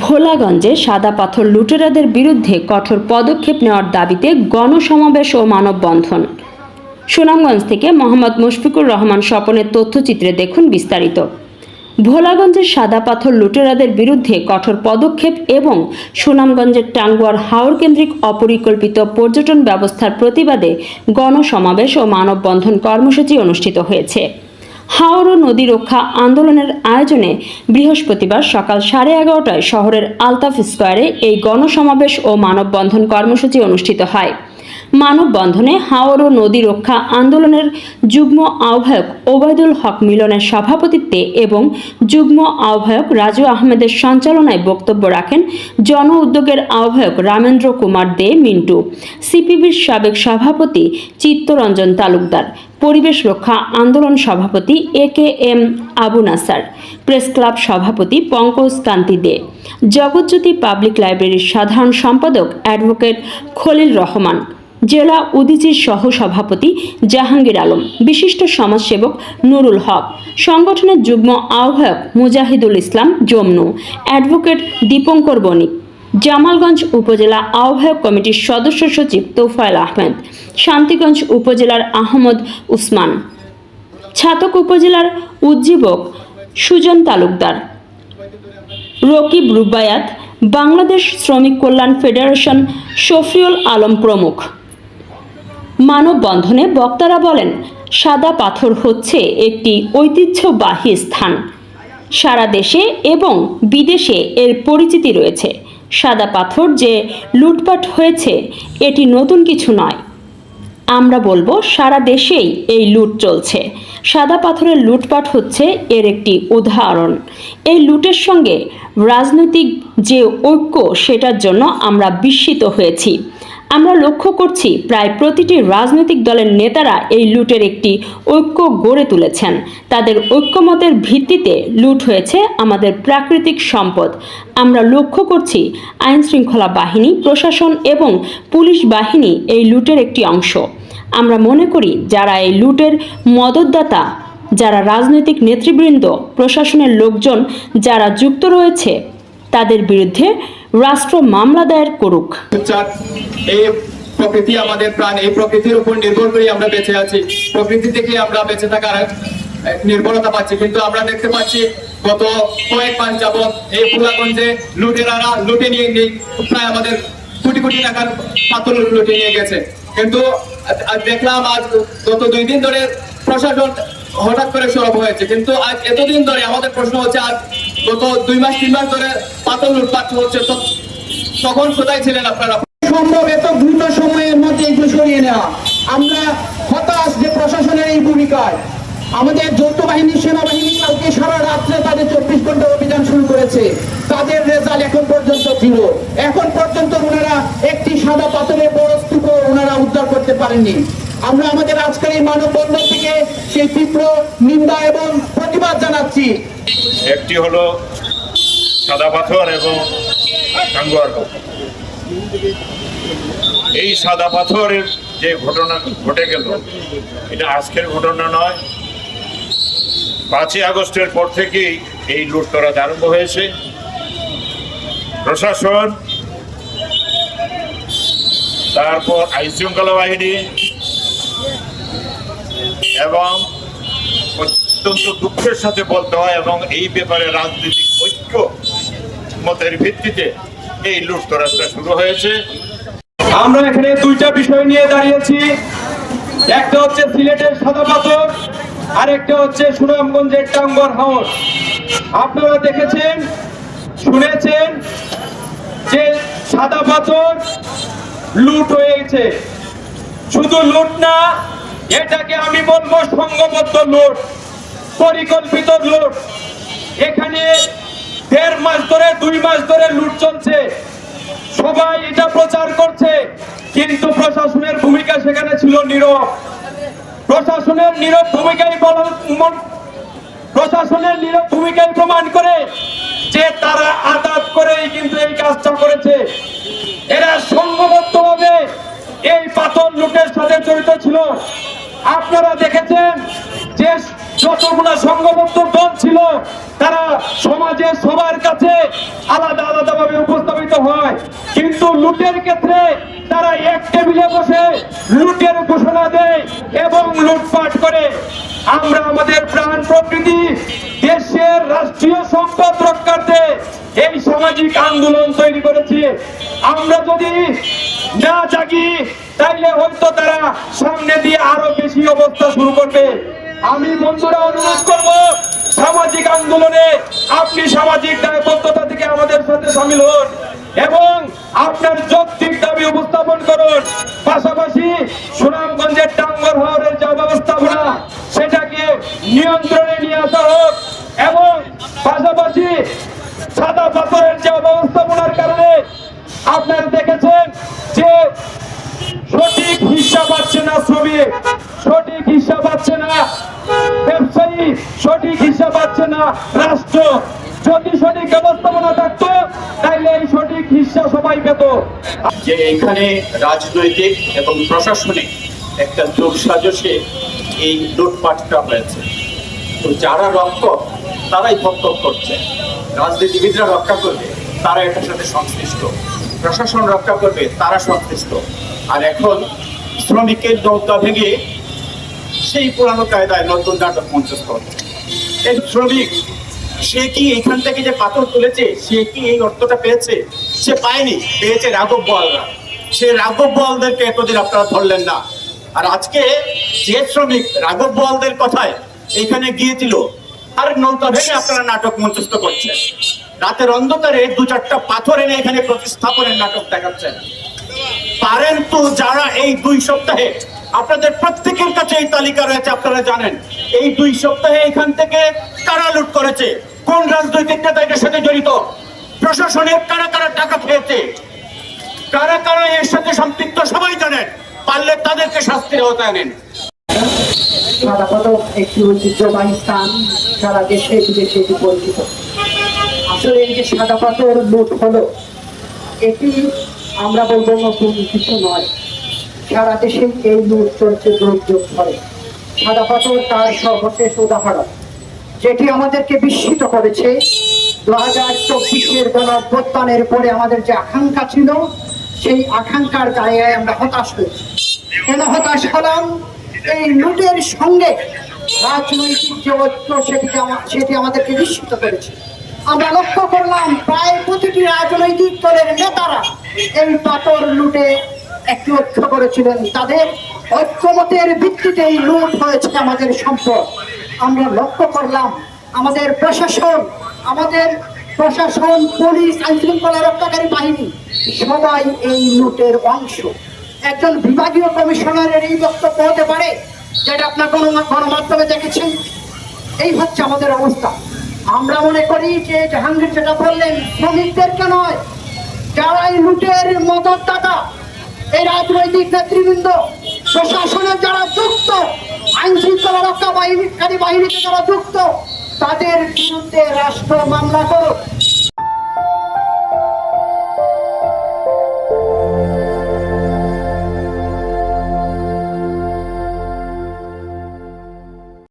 ভোলাগঞ্জে সাদা পাথর লুটেরাদের বিরুদ্ধে কঠোর পদক্ষেপ নেওয়ার দাবিতে গণসমাবেশ ও মানববন্ধন। সুনামগঞ্জ থেকে মোহাম্মদ মুশফিকুর রহমান স্বপনের তথ্যচিত্রে দেখুন বিস্তারিত। ভোলাগঞ্জের সাদা পাথর লুটেরাদের বিরুদ্ধে কঠোর পদক্ষেপ এবং সুনামগঞ্জের টাঙ্গুয়ার হাওর কেন্দ্রিক অপরিকল্পিত পর্যটন ব্যবস্থার প্রতিবাদে গণসমাবেশ ও মানববন্ধন কর্মসূচি অনুষ্ঠিত হয়েছে। হাওর ও নদী রক্ষা আন্দোলনের আয়োজনে বৃহস্পতিবার সকাল সাড়ে এগারোটায় শহরের আলতাফ স্কোয়ারে এই গণসমাবেশ ও মানববন্ধন কর্মসূচি অনুষ্ঠিত হয়। মানববন্ধনে হাওর ও নদী রক্ষা আন্দোলনের যুগ্ম আহ্বায়ক ওবায়দুল হক মিলনের সভাপতিত্বে এবং যুগ্ম আহ্বায়ক রাজু আহমেদের সঞ্চালনায় বক্তব্য রাখেন জন উদ্যোগের আহ্বায়ক রামেন্দ্র কুমার দে মিন্টু। সিপিবির সাবেক সভাপতি চিত্তরঞ্জন তালুকদার। পরিবেশ রক্ষা আন্দোলন সভাপতি এ কে এম আবু নাসার। প্রেস ক্লাব সভাপতি পঙ্কজ কান্তি দে। জগৎজ্যোতি পাবলিক লাইব্রেরির সাধারণ সম্পাদক অ্যাডভোকেট খলিল রহমান। জেলা উদিচির সহ সভাপতি জাহাঙ্গীর আলম, বিশিষ্ট সমাজসেবক নুরুল হক, সংগঠনের যুগ্ম আহ্বায়ক মুজাহিদুল ইসলাম জমনু, অ্যাডভোকেট দীপঙ্কর বণিক, জামালগঞ্জ উপজেলা আহ্বায়ক কমিটির সদস্য সচিব তোফায়েল আহমেদ, শান্তিগঞ্জ উপজেলার আহমদ উসমান, ছাতক উপজেলার উজ্জীবক সুজন তালুকদার, রকিব রুবায়াত, বাংলাদেশ শ্রমিক কল্যাণ ফেডারেশন শফিউল আলম প্রমুখ। মানববন্ধনে বক্তারা বলেন, সাদা পাথর হচ্ছে একটি ঐতিহ্যবাহী স্থান। সারা দেশে এবং বিদেশে এর পরিচিতি রয়েছে। সাদা পাথর যে লুটপাট হয়েছে, এটি নতুন কিছু নয়। আমরা বলব, সারা দেশেই এই লুট চলছে। সাদা পাথরের লুটপাট হচ্ছে এর একটি উদাহরণ। এই লুটের সঙ্গে রাজনৈতিক যে ঐক্য, সেটার জন্য আমরা বিস্মিত হয়েছি। আমরা লক্ষ্য করছি প্রায় প্রতিটি রাজনৈতিক দলের নেতারা এই লুটের একটি ঐক্য গড়ে তুলেছেন। তাদের ঐক্যমতের ভিত্তিতে লুট হয়েছে আমাদের প্রাকৃতিক সম্পদ। আমরা লক্ষ্য করছি আইন শৃঙ্খলা বাহিনী, প্রশাসন এবং পুলিশ বাহিনী এই লুটের একটি অংশ। আমরা মনে করি যারা এই লুটের মদতদাতা, যারা রাজনৈতিক নেতৃবৃন্দ, প্রশাসনের লোকজন যারা যুক্ত রয়েছে, তাদের বিরুদ্ধে রাষ্ট্র মামলা দায়ের করুক। এই প্রকৃতি আমাদের প্রাণ, এই প্রকৃতির উপর নির্ভর করে আমরা বেঁচে আছি। প্রকৃতি থেকে আমরা বেঁচে থাকার নির্ভরতা পাচ্ছি। কিন্তু আমরা দেখতে পাচ্ছি, গত কয়েক মাস যাবৎ এই ফুলাগঞ্জে লুটেরারা লুটে নিয়ে নিয়ে প্রায় আমাদের কোটি কোটি টাকার পাথর লুটে নিয়ে গেছে। কিন্তু দেখলাম আজ গত দুই দিন ধরে প্রশাসন হঠাৎ করে সরব হয়েছে। কিন্তু আজ এতদিন ধরে আমাদের প্রশ্ন হচ্ছে, আজ গত দুই মাস, তিন মাস ধরে পাথর লুটপাট হচ্ছে। তখন কোথায় ছিলেন আপনারা? সম্ভব, এত দ্রুত সময়ের মধ্যে সরিয়ে নেওয়া। আমরা হতাশ যে প্রশাসনের এই ভূমিকায়। আমাদের যৌথ বাহিনী সেনাবাহিনী কালকে সারা রাত্রে তাদের চব্বিশ ঘণ্টা অভিযান শুরু করেছে। তাদের রেজাল্ট এখন পর্যন্ত এখন পর্যন্ত ওনারা একটি সাদা পাথরের বড় স্তূপ ওনারা উদ্ধার করতে পারেননি। আমরা আমাদের আজকের এই মানববন্ধন থেকে সেই তীব্র নিন্দা এবং প্রতিবাদ জানাচ্ছি। একটি হলো সাদা পাথর এবং এই সাদা পাথরের যে ঘটনা ঘটে গেল, এটা আজকের ঘটনা নয়। পাঁচই আগস্টের পর থেকেই এই লুটতরাজ আরম্ভ হয়েছে। প্রশাসন, তারপর আইন শৃঙ্খলা বাহিনী এবং অত্যন্ত দুঃখের সাথে বলতে হয় এবং এই ব্যাপারে রাজনৈতিক ঐক্য মতের ভিত্তিতে এই লুটতরাজটা শুরু হয়েছে। আমরা এখানে দুইটা বিষয় নিয়ে দাঁড়িয়েছি। একটা হচ্ছে সিলেটের সাদা পাথর আর একটা হচ্ছে সুনামগঞ্জের টাঙ্গর হাউস আপনারা দেখেছেন, শুনেছেন যে সাদা পাথর লুট হয়েছে। শুধু লুট না এটাকে আমি বলব সংঘবদ্ধ লোট, পরিকল্পিত লোট। এখানে দেড় মাস ধরে, দুই মাস ধরে লুট চলছে। সবাই এটা প্রচার করছে, কিন্তু প্রশাসনের ভূমিকা সেখানে ছিল নীরব। প্রশাসনের নীরব ভূমিকাই প্রশাসনের নীরব ভূমিকাই প্রমাণ করে যে তারা আদাত করেই কিন্তু এই কাজটা করেছে। এরা সংঘবদ্ধভাবে এই পাথর লুটের সাথে জড়িত ছিল। আপনারা দেখেছেন যে যতগুলো সংঘবদ্ধ দল ছিল, তারা সমাজের সবার কাছে আলাদা আলাদা ভাবে উপস্থাপিত হয়। কিন্তু লুটের ক্ষেত্রে তারা এক টেবিলে বসে লুটের ঘোষণা দেয় এবং লুটপাট করে। আমরা আমাদের প্রাণ প্রকৃতি, দেশের রাষ্ট্রীয় সম্পদ রক্ষার্থে এই সামাজিক আন্দোলন তৈরি করেছি। আমরা যদি না জাগি তাইলে হয়তো তারা সামনে দিয়ে আরও বেশি অবস্থা শুরু করবে। আমি বন্ধুরা অনুরোধ করব, সামাজিক আন্দোলনে আপনি সামাজিক দায়বদ্ধতা থেকে আমাদের সাথে সামিল হন এবং আপনার যৌক্তিক দাবি উপস্থাপন করুন। পাশাপাশি সুনামগঞ্জের টাঙ্গর হাওরের যা ব্যবস্থাপনা, সেটাকে নিয়ন্ত্রণে নিয়ে আসা হোক এবং পাশাপাশি সাদা পাথরের যে ব্যবস্থাপনার কারণে আপনারা দেখেছেন যে হিসাব পাচ্ছে না শ্রমিক সঠিক হিসাব পাচ্ছে না? ব্যবসায়ী, সঠিক হিসাব পাচ্ছে না? রাষ্ট্র, যদি সঠিক ব্যবস্থাপনা থাকতো, তাইলে এই সঠিক হিসাব সবাই পেত। যে এখানে রাজনৈতিক এবং প্রশাসনিক একটা যোগসাজশে এই লুটপাটটা হয়েছে। তো যারা রক্ষক, তারাই ভক্ষক করছে। রাজনীতিবিদরা রক্ষা করবে, তারা এটার সাথে সংশ্লিষ্ট। প্রশাসন রক্ষা করবে, তারা সংশ্লিষ্ট। আর এখন শ্রমিকের নৌকা ভেঙে সেই পুরানো কায়দায় নতুন নাটক মঞ্চস্থ এই শ্রমিক, সে কি এখান থেকে যে পাথর তুলেছে, সে কি এই অর্থটা পেয়েছে? সে পায়নি, পেয়েছে রাঘব বলরা সে রাঘব বলদেরকে এতদিন আপনারা ধরলেন না। আর আজকে যে শ্রমিক রাঘব বলদের কথায় এখানে গিয়েছিল আর নৌকা ভেঙে আপনারা নাটক মঞ্চস্থ করছেন। রাতের অন্ধকারে দু চারটা পাথর এনে এখানে প্রতিস্থাপনের নাটক দেখাচ্ছেন। পারেন তো যারা এই দুই সপ্তাহে আপনাদের প্রত্যেকের কাছে এই তালিকা রয়েছে, আপনারা জানেন। এই দুই সপ্তাহে এখান থেকে কারা লুট করেছে? কোন রাজনৈতিক নেতা এটার সাথে জড়িত? প্রশাসনের কারা কারা টাকা খেয়েছে? কারা কারা এর সাথে সম্পৃক্ত সবাই জানেন। পারলে তাদেরকে শাস্তির আওতায় নেন সাদা পদক একটি সাদা পাথর লুট হলো, এটি আমরা বলব নতুন কিছু নয়। সারা দেশে এই লুট দুর্যোগ ধরে। সাদা পাথর তার সর্বশেষ উদাহরণ, যেটি আমাদেরকে বিস্মিত করেছে। দু হাজার চব্বিশের গণ অভ্যুত্থানের পরে আমাদের যে আকাঙ্ক্ষা ছিল, সেই আকাঙ্ক্ষার জায়গায় আমরা হতাশ হয়েছি। কেন হতাশ হলাম? এই লুটের সঙ্গে রাজনৈতিক যে ঐক্য, সেটিকে সেটি আমাদেরকে নিশ্চিত করেছে। আমরা লক্ষ্য করলাম, প্রায় প্রতিটি রাজনৈতিক দলের নেতারা এই পাথর লুটে একটি ঐক্য করেছিলেন তাদের ঐক্যমতের ভিত্তিতে এই লুট হয়েছে আমাদের সম্পদ। আমরা লক্ষ্য করলাম আমাদের প্রশাসন আমাদের প্রশাসন, পুলিশ আইন শৃঙ্খলা রক্ষাকারী বাহিনী সবাই এই লুটের অংশ। একজন বিভাগীয় কমিশনারের এই বক্তব্য হতে পারে যেটা আপনার গণ গণমাধ্যমে দেখেছেন এই হচ্ছে আমাদের অবস্থা। আমরা মনে করি যে জাহাঙ্গীর যেটা বললেন, শ্রমিকদেরকে নয় যারা এই লুটের মদতদাতা এই রাজনৈতিক নেতৃবৃন্দ, প্রশাসনের যারা যুক্ত আইন শৃঙ্খলা রক্ষা বাহিনীকারী বাহিনীতে যারা যুক্ত, তাদের বিরুদ্ধে রাষ্ট্র মামলা করুক।